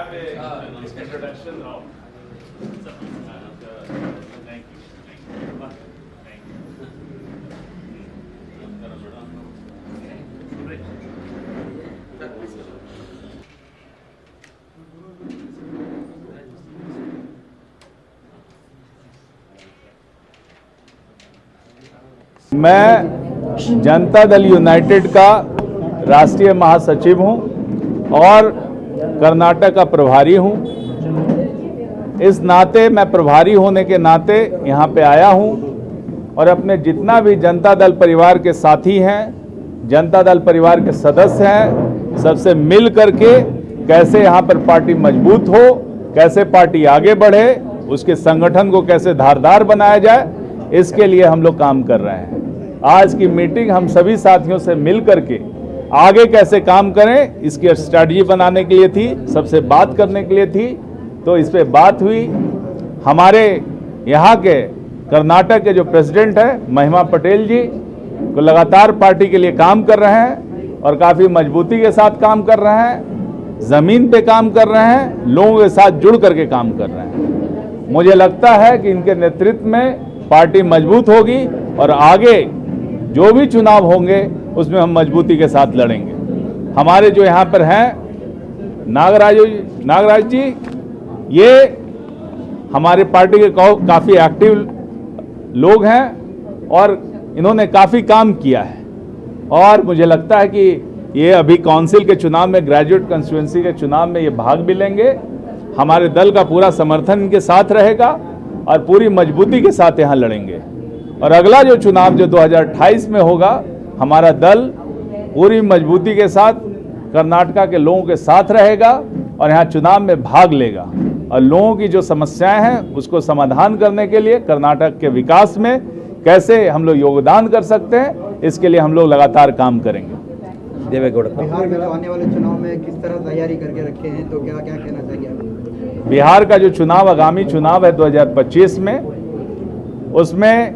have a Ah, an introduction now. Thank you. Thank you. मैं Janata Dal United का राष्ट्रीय महासचिव हूँ और कर्नाटक का प्रभारी हूँ। इस नाते मैं प्रभारी होने के नाते यहाँ पे आया हूँ और अपने जितना भी जनता दल परिवार के साथी हैं, जनता दल परिवार के सदस्य हैं, सबसे मिल करके कैसे यहाँ पर पार्टी मज़बूत हो, कैसे पार्टी आगे बढ़े, उसके संगठन को कैसे धारदार बनाया जाए, इसके लिए हम लोग काम कर रहे हैं। आज की मीटिंग हम सभी साथियों से मिल करके आगे कैसे काम करें, इसकी स्ट्रैटी बनाने के लिए थी, सबसे बात करने के लिए थी। तो इस पर बात हुई। हमारे यहाँ के कर्नाटक के जो प्रेसिडेंट है, महिमा पटेल जी, को लगातार पार्टी के लिए काम कर रहे हैं और काफ़ी मजबूती के साथ काम कर रहे हैं, ज़मीन पे काम कर रहे हैं, लोगों के साथ जुड़ करके काम कर रहे हैं। मुझे लगता है कि इनके नेतृत्व में पार्टी मज़बूत होगी और आगे जो भी चुनाव होंगे उसमें हम मजबूती के साथ लड़ेंगे। हमारे जो यहाँ पर हैं, नागराज नागराज जी, ये हमारे पार्टी के काफ़ी एक्टिव लोग हैं और इन्होंने काफ़ी काम किया है। और मुझे लगता है कि ये अभी काउंसिल के चुनाव में ग्रेजुएट कंस्टिट्यूंसी के चुनाव में ये भाग भी लेंगे। हमारे दल का पूरा समर्थन इनके साथ रहेगा और पूरी मजबूती के साथ यहाँ लड़ेंगे। और अगला जो चुनाव जो 2028 में होगा हमारा दल पूरी मजबूती के साथ कर्नाटका के लोगों के साथ रहेगा और यहाँ चुनाव में भाग लेगा। और लोगों की जो समस्याएँ हैं उसको समाधान करने के लिए कर्नाटक के विकास में कैसे हम लोग योगदान कर सकते हैं इसके लिए हम लोग लगातार काम करेंगे। देवेगौड़। बिहार में आने वाले चुनाव में किस तरह तैयारी करके रखे हैं तो क्या क्या कहना चाहिए बिहार का जो चुनाव आगामी चुनाव है 2025 में उसमें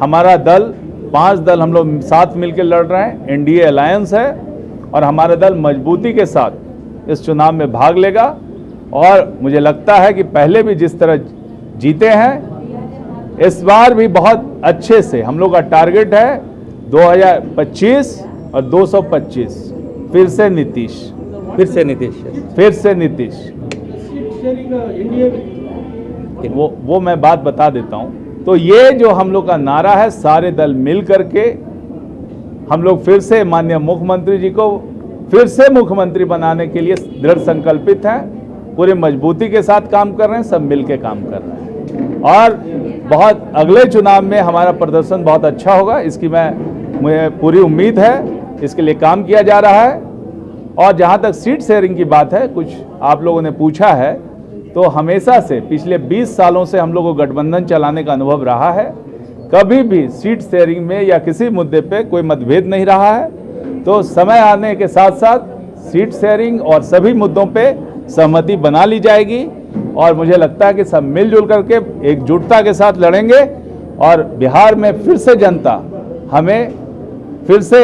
हमारा दल पाँच दल हम लोग साथ मिलकर लड़ रहे हैं एनडीए अलायंस है और हमारा दल मजबूती के साथ इस चुनाव में भाग लेगा। और मुझे लगता है कि पहले भी जिस तरह जीते हैं इस बार भी बहुत अच्छे से हम लोग का टारगेट है 2025 और 225 फिर से नीतीश। फिर से नीतीश फिर से नीतीश। वो वो मैं बात बता देता हूँ। तो ये जो हम लोग का नारा है, सारे दल मिल करके हम लोग फिर से माननीय मुख्यमंत्री जी को फिर से मुख्यमंत्री बनाने के लिए दृढ़ संकल्पित हैं। पूरे मजबूती के साथ काम कर रहे हैं, सब मिल के काम कर रहे हैं। और बहुत अगले चुनाव में हमारा प्रदर्शन बहुत अच्छा होगा, इसकी मैं, मुझे पूरी उम्मीद है, इसके लिए काम किया जा रहा है। और जहाँ तक सीट शेयरिंग की बात है, कुछ आप लोगों ने पूछा है तो हमेशा से, पिछले 20 सालों से हम लोग को गठबंधन चलाने का अनुभव रहा है। कभी भी सीट शेयरिंग में या किसी मुद्दे पे कोई मतभेद नहीं रहा है। तो समय आने के साथ साथ सीट शेयरिंग और सभी मुद्दों पे सहमति बना ली जाएगी और मुझे लगता है कि सब मिलजुल करके एकजुटता के साथ लड़ेंगे और बिहार में फिर से जनता हमें फिर से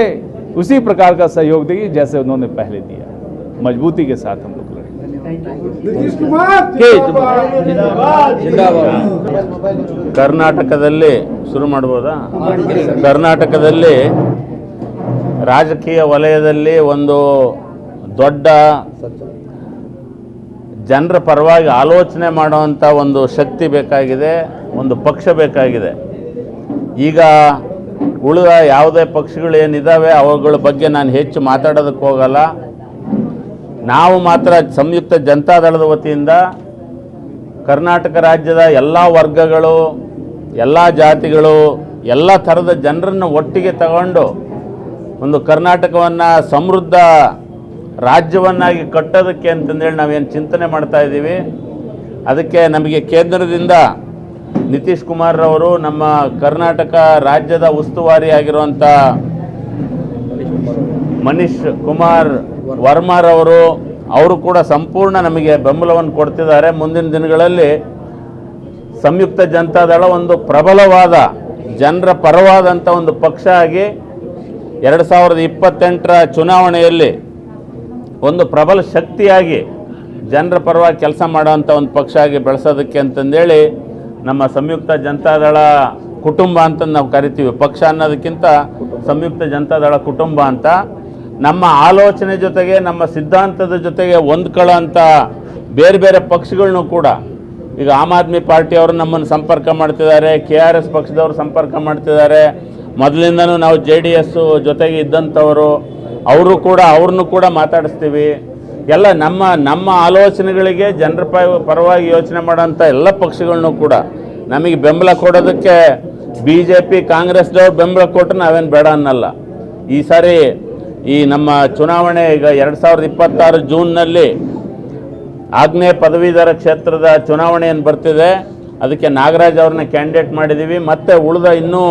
उसी प्रकार का सहयोग देगी जैसे उन्होंने पहले दिया। मजबूती के साथ हम ಕರ್ನಾಟಕದಲ್ಲಿ ಶುರು ಮಾಡ್ಬೋದಾ? ಕರ್ನಾಟಕದಲ್ಲಿ ರಾಜಕೀಯ ವಲಯದಲ್ಲಿ ಒಂದು ದೊಡ್ಡ ಜನರ ಪರವಾಗಿ ಆಲೋಚನೆ ಮಾಡುವಂಥ ಒಂದು ಶಕ್ತಿ ಬೇಕಾಗಿದೆ, ಒಂದು ಪಕ್ಷ ಬೇಕಾಗಿದೆ. ಈಗ ಉಳಿದ ಯಾವುದೇ ಪಕ್ಷಗಳು ಏನಿದ್ದಾವೆ ಅವುಗಳ ಬಗ್ಗೆ ನಾನು ಹೆಚ್ಚು ಮಾತಾಡೋದಕ್ಕೆ ಹೋಗಲ್ಲ. ನಾವು ಮಾತ್ರ ಸಂಯುಕ್ತ ಜನತಾದಳದ ವತಿಯಿಂದ ಕರ್ನಾಟಕ ರಾಜ್ಯದ ಎಲ್ಲ ವರ್ಗಗಳು, ಎಲ್ಲ ಜಾತಿಗಳು, ಎಲ್ಲ ಥರದ ಜನರನ್ನು ಒಟ್ಟಿಗೆ ತಗೊಂಡು ಒಂದು ಕರ್ನಾಟಕವನ್ನು ಸಮೃದ್ಧ ರಾಜ್ಯವನ್ನಾಗಿ ಕಟ್ಟೋದಕ್ಕೆ ಅಂತಂದೇಳಿ ನಾವೇನು ಚಿಂತನೆ ಮಾಡ್ತಾ ಇದ್ದೀವಿ. ಅದಕ್ಕೆ ನಮಗೆ ಕೇಂದ್ರದಿಂದ ನಿತೀಶ್ ಕುಮಾರ್ರವರು ನಮ್ಮ ಕರ್ನಾಟಕ ರಾಜ್ಯದ ಉಸ್ತುವಾರಿಯಾಗಿರುವಂಥ ಮನೀಶ್ ಕುಮಾರ್ ವರ್ಮಾರವರು ಅವರು ಕೂಡ ಸಂಪೂರ್ಣ ನಮಗೆ ಬೆಂಬಲವನ್ನು ಕೊಡ್ತಿದ್ದಾರೆ. ಮುಂದಿನ ದಿನಗಳಲ್ಲಿ ಸಂಯುಕ್ತ ಜನತಾದಳ ಒಂದು ಪ್ರಬಲವಾದ, ಜನರ ಪರವಾದಂಥ ಒಂದು ಪಕ್ಷ ಆಗಿ ಎರಡು ಸಾವಿರದ ಇಪ್ಪತ್ತೆಂಟರ ಚುನಾವಣೆಯಲ್ಲಿ ಒಂದು ಪ್ರಬಲ ಶಕ್ತಿಯಾಗಿ ಜನರ ಪರವಾಗಿ ಕೆಲಸ ಮಾಡೋವಂಥ ಒಂದು ಪಕ್ಷ ಆಗಿ ಬೆಳೆಸೋದಕ್ಕೆ ಅಂತಂದೇಳಿ ನಮ್ಮ ಸಂಯುಕ್ತ ಜನತಾದಳ ಕುಟುಂಬ ಅಂತ ನಾವು ಕರಿತೀವಿ. ಪಕ್ಷ ಅನ್ನೋದಕ್ಕಿಂತ ಸಂಯುಕ್ತ ಜನತಾದಳ ಕುಟುಂಬ ಅಂತ ನಮ್ಮ ಆಲೋಚನೆ ಜೊತೆಗೆ, ನಮ್ಮ ಸಿದ್ಧಾಂತದ ಜೊತೆಗೆ ಹೊಂದ್ಕೊಳ್ಳೋಂಥ ಬೇರೆ ಬೇರೆ ಪಕ್ಷಗಳನ್ನೂ ಕೂಡ. ಈಗ ಆಮ್ ಆದ್ಮಿ ಪಾರ್ಟಿಯವರು ನಮ್ಮನ್ನು ಸಂಪರ್ಕ ಮಾಡ್ತಿದ್ದಾರೆ, ಕೆ ಆರ್ ಎಸ್ ಪಕ್ಷದವರು ಸಂಪರ್ಕ ಮಾಡ್ತಿದ್ದಾರೆ. ಮೊದಲಿಂದನೂ ನಾವು ಜೆ ಡಿ ಎಸ್ಸು ಜೊತೆಗೆ ಇದ್ದಂಥವರು. ಅವರು ಕೂಡ, ಅವ್ರನ್ನೂ ಕೂಡ ಮಾತಾಡಿಸ್ತೀವಿ. ಎಲ್ಲ ನಮ್ಮ ನಮ್ಮ ಆಲೋಚನೆಗಳಿಗೆ ಜನರ ಪರವಾಗಿ ಯೋಚನೆ ಮಾಡೋಂಥ ಎಲ್ಲ ಪಕ್ಷಗಳನ್ನೂ ಕೂಡ. ನಮಗೆ ಬೆಂಬಲ ಕೊಡೋದಕ್ಕೆ ಬಿ ಜೆ ಪಿ ಕಾಂಗ್ರೆಸ್ದವ್ರು ಬೆಂಬಲ ಕೊಟ್ಟರೆ ನಾವೇನು ಬೇಡ ಅನ್ನಲ್ಲ. ಈ ಸಾರಿ ಈ ನಮ್ಮ ಚುನಾವಣೆ ಈಗ ಎರಡು ಸಾವಿರದ ಇಪ್ಪತ್ತಾರು ಜೂನ್ನಲ್ಲಿ ಆಗ್ನೇಯ ಪದವೀಧರ ಕ್ಷೇತ್ರದ ಚುನಾವಣೆ ಬರ್ತಿದೆ, ಅದಕ್ಕೆ ನಾಗರಾಜ್ ಅವ್ರನ್ನ ಕ್ಯಾಂಡಿಡೇಟ್ ಮಾಡಿದ್ದೀವಿ ಮತ್ತು ಉಳಿದ ಇನ್ನೂ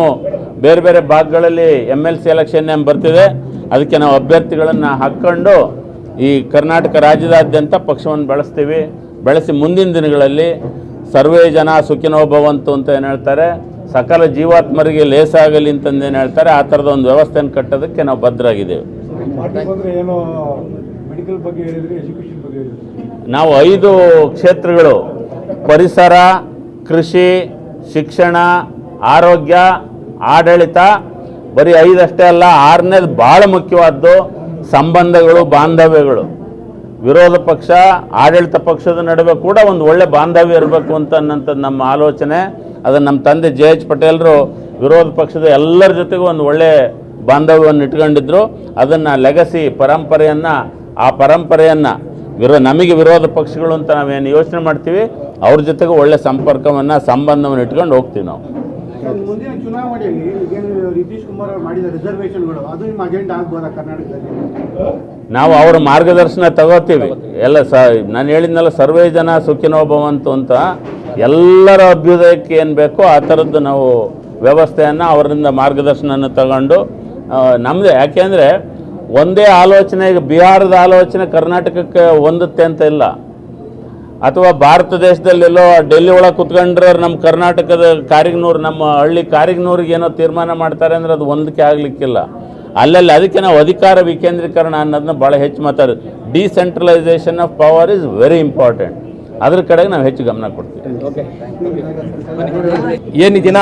ಬೇರೆ ಬೇರೆ ಭಾಗಗಳಲ್ಲಿ ಎಂ ಎಲ್ ಸಿ ಎಲೆಕ್ಷನ್ ಏನು ಬರ್ತಿದೆ, ಅದಕ್ಕೆ ನಾವು ಅಭ್ಯರ್ಥಿಗಳನ್ನು ಹಾಕ್ಕೊಂಡು ಈ ಕರ್ನಾಟಕ ರಾಜ್ಯದಾದ್ಯಂತ ಪಕ್ಷವನ್ನು ಬೆಳೆಸ್ತೀವಿ. ಬೆಳೆಸಿ ಮುಂದಿನ ದಿನಗಳಲ್ಲಿ ಸರ್ವೇ ಜನ ಸುಖಿನೋ ಭವಂತು ಅಂತ ಏನು ಹೇಳ್ತಾರೆ, ಸಕಲ ಜೀವಾತ್ಮರಿಗೆ ಲೇಸಾಗಲಿ ಅಂತಂದೇನು ಹೇಳ್ತಾರೆ, ಆ ಥರದ ಒಂದು ವ್ಯವಸ್ಥೆಯನ್ನು ಕಟ್ಟೋದಕ್ಕೆ ನಾವು ಬದ್ಧರಾಗಿದ್ದೇವೆ. ನಾವು ಐದು ಕ್ಷೇತ್ರಗಳು. ಪರಿಸರ, ಕೃಷಿ, ಶಿಕ್ಷಣ, ಆರೋಗ್ಯ, ಆಡಳಿತ. ಬರೀ ಐದಷ್ಟೇ ಅಲ್ಲ, ಆರನೇದು ಭಾಳ ಮುಖ್ಯವಾದ್ದು ಸಂಬಂಧಗಳು, ಬಾಂಧವ್ಯಗಳು. ವಿರೋಧ ಪಕ್ಷ, ಆಡಳಿತ ಪಕ್ಷದ ನಡುವೆ ಕೂಡ ಒಂದು ಒಳ್ಳೆ ಬಾಂಧವ್ಯ ಇರಬೇಕು ಅಂತ ಅನ್ನೋಂಥದ್ದು ನಮ್ಮ ಆಲೋಚನೆ. ಅದನ್ನು ನಮ್ಮ ತಂದೆ ಜೆ ಎಚ್ ಪಟೇಲ್ರು ವಿರೋಧ ಪಕ್ಷದ ಎಲ್ಲರ ಜೊತೆಗೂ ಒಂದು ಒಳ್ಳೆ ಬಾಂಧವ್ಯವನ್ನು ಇಟ್ಕೊಂಡಿದ್ರು ಅದನ್ನು ಲೆಗಸಿ ಪರಂಪರೆಯನ್ನು ಆ ಪರಂಪರೆಯನ್ನು ವಿರೋ ನಮಗೆ ವಿರೋಧ ಪಕ್ಷಗಳು ಅಂತ ನಾವೇನು ಯೋಚನೆ ಮಾಡ್ತೀವಿ ಅವ್ರ ಜೊತೆಗೆ ಒಳ್ಳೆ ಸಂಪರ್ಕವನ್ನು ಸಂಬಂಧವನ್ನು ಇಟ್ಕೊಂಡು ಹೋಗ್ತೀವಿ ನಾವು. ಮುಂದಿನ ಚುನಾವಣೆಯಲ್ಲಿ ನಿತೀಶ್ ಕುಮಾರ್ ಅವರು ಮಾಡಿದ ರಿಸರ್ವೇಶನ್ಗಳು ಅದು ನಿಮ್ಮ ಅಜೆಂಡಾ ಆಗ್ಬೋದಾ ಕರ್ನಾಟಕದಲ್ಲಿ? ನಾವು ಅವರ ಮಾರ್ಗದರ್ಶನ ತಗೋತೀವಿ. ಎಲ್ಲ ಸ ನಾನು ಹೇಳಿದ್ನಲ್ಲ ಸರ್ವೇ ಜನ ಸುಖಿನೋ ಭವಂತು ಅಂತ ಎಲ್ಲರ ಅಭ್ಯುದಯಕ್ಕೆ ಏನು ಬೇಕೋ ಆ ಥರದ್ದು ನಾವು ವ್ಯವಸ್ಥೆಯನ್ನು ಅವರಿಂದ ಮಾರ್ಗದರ್ಶನ ತಗೊಂಡು ನಮ್ಮದು ಯಾಕೆಂದರೆ ಒಂದೇ ಆಲೋಚನೆ, ಬಿಹಾರದ ಆಲೋಚನೆ ಕರ್ನಾಟಕಕ್ಕೆ ಹೊಂದುತ್ತೆ ಅಂತ ಇಲ್ಲ. ಅಥವಾ ಭಾರತ ದೇಶದಲ್ಲೆಲ್ಲೋ ಡೆಲ್ಲಿ ಒಳಗೆ ಕುತ್ಕೊಂಡ್ರೆ ನಮ್ಮ ಕರ್ನಾಟಕದ ಕಾರಿಗ್ನೂರು, ನಮ್ಮ ಹಳ್ಳಿ ಕಾರಿಗ್ನೂರಿಗೆ ಏನೋ ತೀರ್ಮಾನ ಮಾಡ್ತಾರೆ ಅಂದ್ರೆ ಅದು ಒಂದಕ್ಕೆ ಆಗಲಿಕ್ಕಿಲ್ಲ. ಅಲ್ಲಲ್ಲಿ ಅದಕ್ಕೆ ನಾವು ಅಧಿಕಾರ ವಿಕೇಂದ್ರೀಕರಣ ಅನ್ನೋದನ್ನ ಭಾಳ ಹೆಚ್ಚು ಮಾತಾಡೋದು. Decentralisation of power is very important. ಅದ್ರ ಕಡೆಗೆ ನಾವು ಹೆಚ್ಚು ಗಮನ ಕೊಡ್ತೀವಿ. ಏನು ದಿನ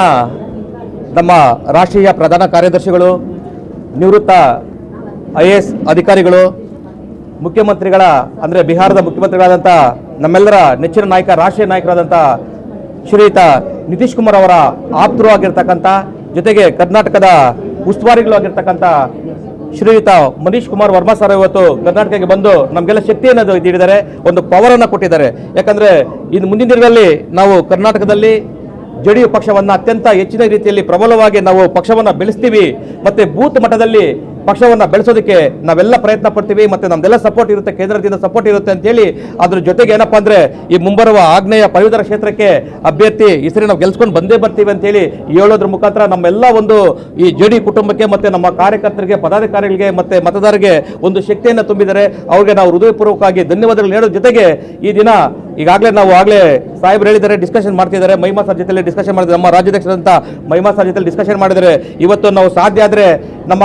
ನಮ್ಮ ರಾಷ್ಟ್ರೀಯ ಪ್ರಧಾನ ಕಾರ್ಯದರ್ಶಿಗಳು ನಿವೃತ್ತ ಐ ಎ ಎಸ್ ಅಧಿಕಾರಿಗಳು, ಮುಖ್ಯಮಂತ್ರಿಗಳ, ಅಂದರೆ ಬಿಹಾರದ ಮುಖ್ಯಮಂತ್ರಿಗಳಾದಂಥ ನಮ್ಮೆಲ್ಲರ ನೆಚ್ಚಿನ ನಾಯಕ, ರಾಷ್ಟ್ರೀಯ ನಾಯಕರಾದಂಥ ಶ್ರೀಯುತ ನಿತೀಶ್ ಕುಮಾರ್ ಅವರ ಆಪ್ತರು ಆಗಿರ್ತಕ್ಕಂಥ ಜೊತೆಗೆ ಕರ್ನಾಟಕದ ಉಸ್ತುವಾರಿಗಳು ಆಗಿರ್ತಕ್ಕಂಥ ಶ್ರೀಯುತ ಮನೀಶ್ ಕುಮಾರ್ ವರ್ಮಾ ಸರ್ ಇವತ್ತು ಕರ್ನಾಟಕಕ್ಕೆ ಬಂದು ನಮಗೆಲ್ಲ ಶಕ್ತಿಯನ್ನು ನೀಡಿದ್ದಾರೆ, ಒಂದು ಪವರನ್ನು ಕೊಟ್ಟಿದ್ದಾರೆ. ಯಾಕಂದರೆ ಇನ್ನು ಮುಂದಿನ ದಿನಗಳಲ್ಲಿ ನಾವು ಕರ್ನಾಟಕದಲ್ಲಿ ಜೆ ಡಿ ಯು ಪಕ್ಷವನ್ನು ಅತ್ಯಂತ ಹೆಚ್ಚಿನ ರೀತಿಯಲ್ಲಿ ಪ್ರಬಲವಾಗಿ ನಾವು ಪಕ್ಷವನ್ನು ಬೆಳೆಸ್ತೀವಿ ಮತ್ತು ಬೂತ್ ಮಟ್ಟದಲ್ಲಿ ಪಕ್ಷವನ್ನು ಬೆಳೆಸೋದಕ್ಕೆ ನಾವೆಲ್ಲ ಪ್ರಯತ್ನ ಪಡ್ತೀವಿ ಮತ್ತು ನಮ್ದೆಲ್ಲ ಸಪೋರ್ಟ್ ಇರುತ್ತೆ, ಕೇಂದ್ರದಿಂದ ಸಪೋರ್ಟ್ ಇರುತ್ತೆ ಅಂತೇಳಿ ಅದ್ರ ಜೊತೆಗೆ ಏನಪ್ಪ ಅಂದರೆ ಈ ಮುಂಬರುವ ಆಗ್ನೇಯ ಪದವೀಧರ ಕ್ಷೇತ್ರಕ್ಕೆ ಅಭ್ಯರ್ಥಿ ಹೆಸರು ನಾವು ಗೆಲ್ಸ್ಕೊಂಡು ಬಂದೇ ಬರ್ತೀವಿ ಅಂತೇಳಿ ಹೇಳೋದ್ರ ಮುಖಾಂತರ ನಮ್ಮೆಲ್ಲ ಒಂದು ಈ ಜೆ ಕುಟುಂಬಕ್ಕೆ ಮತ್ತು ನಮ್ಮ ಕಾರ್ಯಕರ್ತರಿಗೆ, ಪದಾಧಿಕಾರಿಗಳಿಗೆ ಮತ್ತು ಮತದಾರರಿಗೆ ಒಂದು ಶಕ್ತಿಯನ್ನು ತುಂಬಿದರೆ ಅವ್ರಿಗೆ ನಾವು ಹೃದಯಪೂರ್ವಕವಾಗಿ ಧನ್ಯವಾದಗಳು ಹೇಳೋದ್ರ ಜೊತೆಗೆ ಈ ದಿನ ಈಗಾಗಲೇ ನಾವು ಆಗಲೇ ಸಾಹೇಬ್ರು ಹೇಳಿದ್ದಾರೆ ಡಿಸ್ಕಷನ್ ಮಾಡ್ತಿದ್ದಾರೆ ಮಹಿಮಾ ಸರ್ ಜೊತೆಲಿ ಡಿಸ್ಕಷನ್ ಮಾಡಿದ್ದಾರೆ. ನಮ್ಮ ರಾಜ್ಯಾಧ್ಯಕ್ಷರಂತ ಮಹಿಮಾ ಸರ್ ಜೊತೆಲಿ ಡಿಸ್ಕಷನ್ ಮಾಡಿದರೆ ಇವತ್ತು ನಾವು ಸಾಧ್ಯ ಆದರೆ ನಮ್ಮ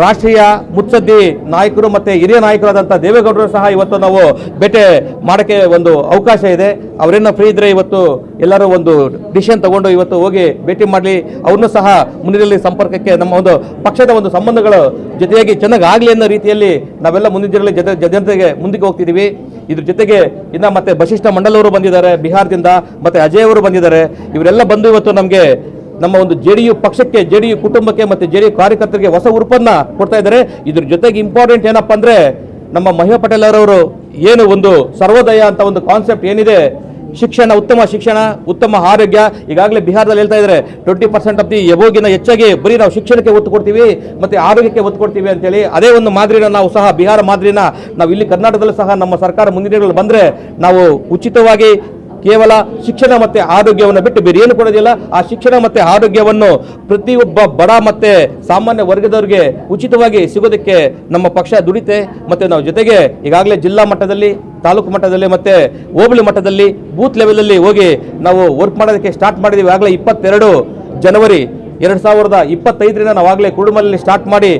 ರಾಷ್ಟ್ರೀಯ ಮುತ್ಸದ್ದಿ ನಾಯಕರು ಮತ್ತೆ ಹಿರಿಯ ನಾಯಕರಾದಂಥ ದೇವೇಗೌಡರು ಸಹ ಇವತ್ತು ನಾವು ಭೇಟಿ ಮಾಡೋಕ್ಕೆ ಒಂದು ಅವಕಾಶ ಇದೆ. ಅವರೇನೋ ಫ್ರೀ ಇದ್ದರೆ ಇವತ್ತು ಎಲ್ಲರೂ ಒಂದು ಡಿಸಿಷನ್ ತಗೊಂಡು ಇವತ್ತು ಹೋಗಿ ಭೇಟಿ ಮಾಡಲಿ. ಅವ್ರನ್ನೂ ಸಹ ಮುಂದಿನಲ್ಲಿ ಸಂಪರ್ಕಕ್ಕೆ ನಮ್ಮ ಒಂದು ಪಕ್ಷದ ಒಂದು ಸಂಬಂಧಗಳು ಜೊತೆಯಾಗಿ ಚೆನ್ನಾಗಿ ಆಗಲಿ ಅನ್ನೋ ರೀತಿಯಲ್ಲಿ ನಾವೆಲ್ಲ ಮುಂದಿನ ದಿನಗಳಲ್ಲಿ ಜನತೆಗೆ ಮುಂದಕ್ಕೆ ಹೋಗ್ತಿದ್ದೀವಿ. ಇದ್ರ ಜೊತೆಗೆ ಇನ್ನ ಮತ್ತೆ ಬಶಿಷ್ಠ ಮಂಡಲವರು ಬಂದಿದ್ದಾರೆ ಬಿಹಾರದಿಂದ, ಮತ್ತೆ ಅಜಯ್ ಅವರು ಬಂದಿದ್ದಾರೆ. ಇವರೆಲ್ಲ ಬಂದು ಇವತ್ತು ನಮಗೆ ನಮ್ಮ ಒಂದು ಜೆ ಯು ಪಕ್ಷಕ್ಕೆ ಜೆ ಯು ಕುಟುಂಬಕ್ಕೆ ಮತ್ತೆ ಜೆ ಡಿ ಯು ಕಾರ್ಯಕರ್ತರಿಗೆ ಹೊಸ ಉರುಪನ್ನ ಕೊಡ್ತಾ ಇದ್ದಾರೆ. ಇದ್ರ ಜೊತೆಗೆ ಇಂಪಾರ್ಟೆಂಟ್ ಏನಪ್ಪ ಅಂದರೆ ನಮ್ಮ ಮಹಿಮಾ ಪಟೇಲ್ ಅವರವರು ಏನು ಒಂದು ಸರ್ವೋದಯ ಅಂತ ಒಂದು ಕಾನ್ಸೆಪ್ಟ್ ಏನಿದೆ? ಶಿಕ್ಷಣ, ಉತ್ತಮ ಶಿಕ್ಷಣ, ಉತ್ತಮ ಆರೋಗ್ಯ, ಈಗಾಗಲೇ ಬಿಹಾರದಲ್ಲಿ ಹೇಳ್ತಾ ಇದ್ದಾರೆ. ಟ್ವೆಂಟಿ ಪರ್ಸೆಂಟ್ ಆಫ್ ದಿ ಎಬೋಗಿನ ಹೆಚ್ಚಾಗಿ ಬರೀ ನಾವು ಶಿಕ್ಷಣಕ್ಕೆ ಒತ್ತು ಕೊಡ್ತೀವಿ, ಮತ್ತೆ ಆರೋಗ್ಯಕ್ಕೆ ಒತ್ತು ಕೊಡ್ತೀವಿ ಅಂತೇಳಿ ಅದೇ ಒಂದು ಮಾದರಿನ ನಾವು ಸಹ, ಬಿಹಾರ ಮಾದರಿನ ನಾವು ಇಲ್ಲಿ ಕರ್ನಾಟಕದಲ್ಲೂ ಸಹ ನಮ್ಮ ಸರ್ಕಾರ ಮುಂದಿನ ಬಂದ್ರೆ ನಾವು ಉಚಿತವಾಗಿ ಕೇವಲ ಶಿಕ್ಷಣ ಮತ್ತೆ ಆರೋಗ್ಯವನ್ನು ಬಿಟ್ಟು ಬೇರೆ ಏನು ಕೊಡೋದಿಲ್ಲ. ಆ ಶಿಕ್ಷಣ ಮತ್ತೆ ಆರೋಗ್ಯವನ್ನು ಪ್ರತಿಯೊಬ್ಬ ಬಡ ಮತ್ತೆ ಸಾಮಾನ್ಯ ವರ್ಗದವರಿಗೆ ಉಚಿತವಾಗಿ ಸಿಗೋದಕ್ಕೆ ನಮ್ಮ ಪಕ್ಷ ದುಡಿತೆ. ಮತ್ತೆ ನಾವು ಜೊತೆಗೆ ಈಗಾಗಲೇ ಜಿಲ್ಲಾ ಮಟ್ಟದಲ್ಲಿ, ತಾಲೂಕು ಮಟ್ಟದಲ್ಲಿ ಮತ್ತೆ ಹೋಬಳಿ ಮಟ್ಟದಲ್ಲಿ, ಬೂತ್ ಲೆವೆಲಲ್ಲಿ ಹೋಗಿ ನಾವು ವರ್ಕ್ ಮಾಡೋದಕ್ಕೆ ಸ್ಟಾರ್ಟ್ ಮಾಡಿದ್ದೀವಿ ಆಗಲೇ ಇಪ್ಪತ್ತೆರಡು ಜನವರಿ ಎರಡು ಸಾವಿರದ ಇಪ್ಪತ್ತೈದರಿಂದ ನಾವಾಗಲೇ ಕುಡುಮಲ್ಲಿ ಸ್ಟಾರ್ಟ್ ಮಾಡಿ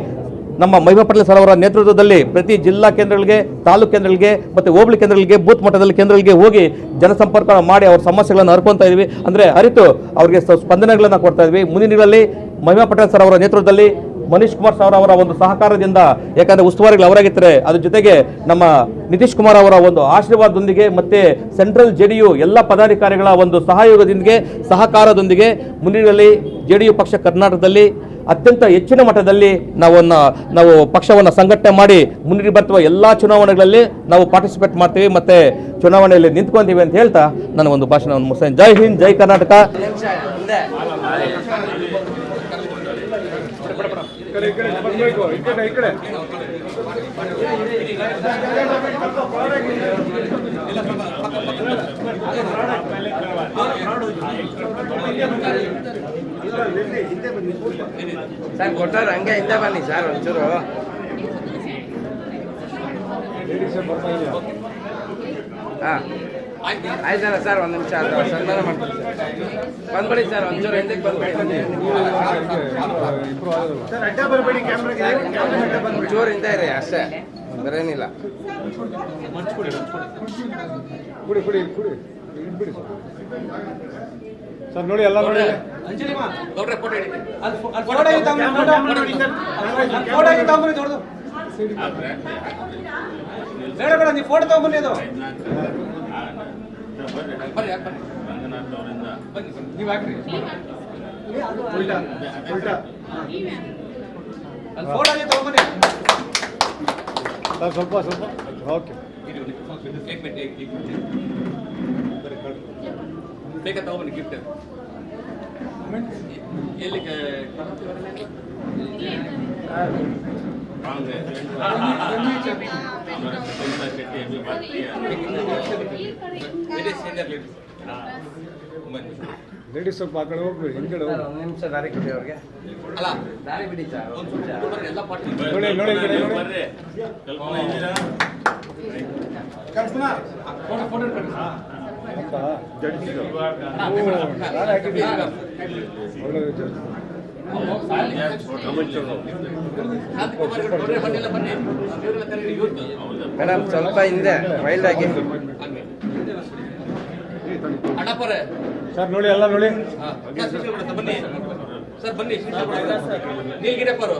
ನಮ್ಮ ಮಹಿಮಾ ಪಟೇಲ್ ಸರ್ ಅವರ ನೇತೃತ್ವದಲ್ಲಿ ಪ್ರತಿ ಜಿಲ್ಲಾ ಕೇಂದ್ರಗಳಿಗೆ, ತಾಲೂಕು ಕೇಂದ್ರಗಳಿಗೆ ಮತ್ತು ಹೋಬಳಿ ಕೇಂದ್ರಗಳಿಗೆ, ಬೂತ್ ಮಟ್ಟದಲ್ಲಿ ಕೇಂದ್ರಗಳಿಗೆ ಹೋಗಿ ಜನಸಂಪರ್ಕ ಮಾಡಿ ಅವ್ರ ಸಮಸ್ಯೆಗಳನ್ನು ಹರ್ಕೊತಾ ಇದೀವಿ. ಅಂದರೆ ಅರಿತು ಅವರಿಗೆ ಸ್ಪಂದನೆಗಳನ್ನು ಕೊಡ್ತಾ ಇದ್ವಿ. ದಿನಗಳಲ್ಲಿ ಮಹಿಮಾ ಪಟೇಲ್ ಸರ್ ಅವರ ನೇತೃತ್ವದಲ್ಲಿ ಮನೀಶ್ ಕುಮಾರ್ ಸರ್ ಅವರ ಒಂದು ಸಹಕಾರದಿಂದ, ಯಾಕಂದ್ರೆ ಉಸ್ತುವಾರಿಗಳು ಅವರಾಗಿರ್ತಾರೆ, ಅದ್ರ ಜೊತೆಗೆ ನಮ್ಮ ನಿತೀಶ್ ಕುಮಾರ್ ಅವರ ಒಂದು ಆಶೀರ್ವಾದದೊಂದಿಗೆ ಮತ್ತೆ ಸೆಂಟ್ರಲ್ ಜೆ ಡಿ ಯು ಎಲ್ಲ ಪದಾಧಿಕಾರಿಗಳ ಒಂದು ಸಹಯೋಗದೊಂದಿಗೆ, ಸಹಕಾರದೊಂದಿಗೆ ಮುಂದಿನಲ್ಲಿ ಜೆಡಿಯು ಪಕ್ಷ ಕರ್ನಾಟಕದಲ್ಲಿ ಅತ್ಯಂತ ಹೆಚ್ಚಿನ ಮಟ್ಟದಲ್ಲಿ ನಾವನ್ನ, ನಾವು ಪಕ್ಷವನ್ನು ಸಂಘಟನೆ ಮಾಡಿ ಮುನ್ನಡಿ ಬರ್ತುವ ಎಲ್ಲ ಚುನಾವಣೆಗಳಲ್ಲಿ ನಾವು ಪಾರ್ಟಿಸಿಪೇಟ್ ಮಾಡ್ತೀವಿ ಮತ್ತೆ ಚುನಾವಣೆಯಲ್ಲಿ ನಿಂತ್ಕೊಂತೀವಿ ಅಂತ ಹೇಳ್ತಾ ನನ್ನ ಒಂದು ಭಾಷಣವನ್ನು ಮುಗಿಸ್ತೇನೆ. ಜೈ ಹಿಂದ್, ಜೈ ಕರ್ನಾಟಕ. ಸರ್ ಕೊಟ್ಟಾರ ಹಂಗೆ ಹಿಂದೆ ಬನ್ನಿ ಸರ್ ಒಂಚೂರು. ಹಾಂ. ಆಯ್ತಲ್ಲ ಸರ್ ಒಂದು ನಿಮಿಷ ಅದು ಸನ್ಮಾನ ಮಾಡ್ತೀನಿ ಸರ್. ಬಂದ್ಬಿಡಿ ಸರ್ ಒಂಚೂರು ಹಿಂದಕ್ಕೆ ಬಂದ್ಬಿಡಿ. ಸರ್ ಅಡ್ಡ ಬರಬೇಡಿ ಕ್ಯಾಮ್ರಾಗೆ ಒಂಚೂರು ಹಿಂದೆ ಇರಿ ಅಷ್ಟೇ ಬರೇನಿಲ್ಲ ಸರ್ ನೋಡಿ ಎಲ್ಲ ನೋಡಿ. ಬೇಡ ಬೇಡ ನೀವು ಫೋಟೋ ತಗೊಂಬನ್ನಿ ಅದು. ನೀವು ಹಾಕ್ರಿ. ಉಲ್ಟಾ. ಉಲ್ಟಾ. ಅಲ್ಲಿ ಫೋಟೋ ತಗೊಂಬನ್ನಿ ಸರ್ ಸ್ವಲ್ಪ ಸ್ವಲ್ಪ. ಓಕೆ. ಬೇಗ ತಗೊಂಬನ್ನಿ ಗಿಫ್ಟ್ ಎಲ್ಲಿ ಲೇಡೀಸ್ ಸ್ವಲ್ಪ ಆ ಕಡೆ ಹೋಗ್ಬೇಡಿ ಹಿಂದ್ಗಡೆ ಸರ್ ಒಂದು ನಿಮಿಷ ದಾರಿ ಕೊಡಿ ಅವ್ರಿಗೆ ಅಲ್ಲ ದಾರಿ ಬಿಡಿ ಸರ್ ಒಂದು ನಿಮಿಷ ಎಲ್ಲ ಪಾರ್ಟಿ ನೋಡಿ ನೋಡಿ ಈ ಕಡೆ ನೋಡಿ ಬರ್ರಿ ಕಲ್ಪನಾ ಇದ್ದೀರಾ ಕಲ್ಪನಾ ಅಂತ ಜಡ್ಜಿದು ನಾನು ಹಾಕಿದ್ದೀನಿ ಒಳ್ಳೆ ಜಡ್ಜ್ ಮೇಡಮ್ ಸ್ವಲ್ಪ ಹಿಂದೆ ವೈಲ್ಡ್ ಆಗಿ. ಸರ್ ನೋಡಿ ಎಲ್ಲ ನೋಡಿ. ಬನ್ನಿ. ಸರ್ ಬನ್ನಿ ನೀಲ್ಗಿರಪ್ಪರು